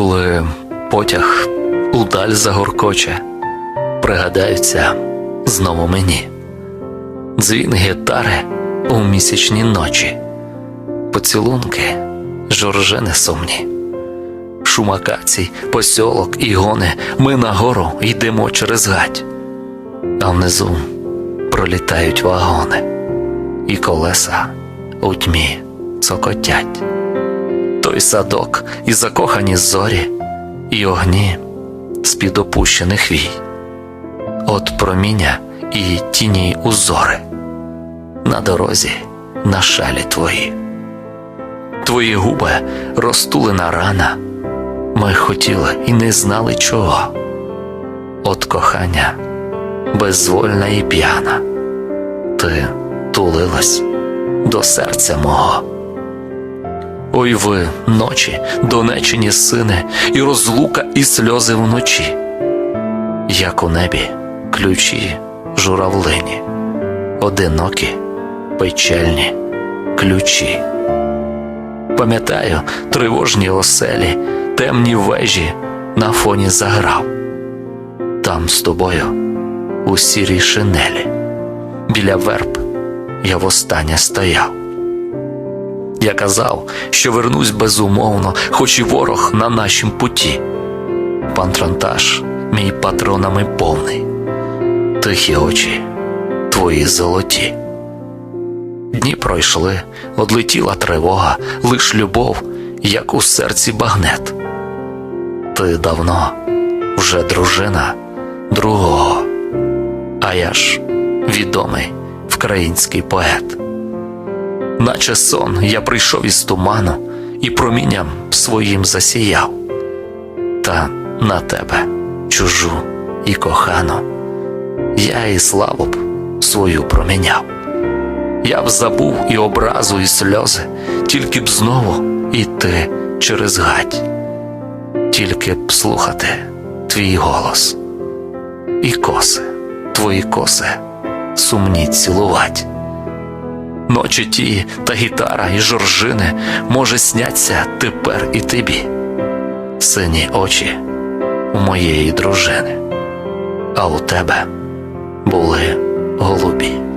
Коли потяг удаль загоркоче, пригадаються знову мені. Дзвін гітари у місячні ночі, поцілунки, жоржини сумні. Шум акацій, посьолок і гони, ми нагору йдемо через гать, а внизу пролітають вагони, і колеса у тьмі цокотять. Той садок і закохані зорі, і огні з-під опущених вій, от проміння і тіні узори на дорозі на шалі твої. Твої губи розтулена рана. Ми хотіли і не знали чого. От кохання безвольна і п'яна, ти тулилась до серця мого. Ой ви, ночі, донечені сини, і розлука, і сльози вночі, як у небі ключі журавлині, одинокі, печальні ключі. Пам'ятаю тривожні оселі, темні вежі на фоні заграв. Там з тобою у сірій шинелі, біля верб я востаннє стояв. Я казав, що вернусь безумовно, хоч і ворог на нашім путі. Пан Транташ, мій патронами повний, тихі очі твої золоті. Дні пройшли, одлетіла тривога, лиш любов, як у серці багнет. Ти давно вже дружина другого, а я ж відомий вкраїнський поет. Наче сон я прийшов із туману і промінням своїм засіяв, та на тебе, чужу і кохану, я і славу б свою проміняв. Я б забув і образу, і сльози, тільки б знову іти через гать, тільки б слухати твій голос, і коси, твої коси сумні цілувать. Ночі ті та гітара і жоржини, може, сняться тепер і тобі, сині очі у моєї дружини, а у тебе були голубі.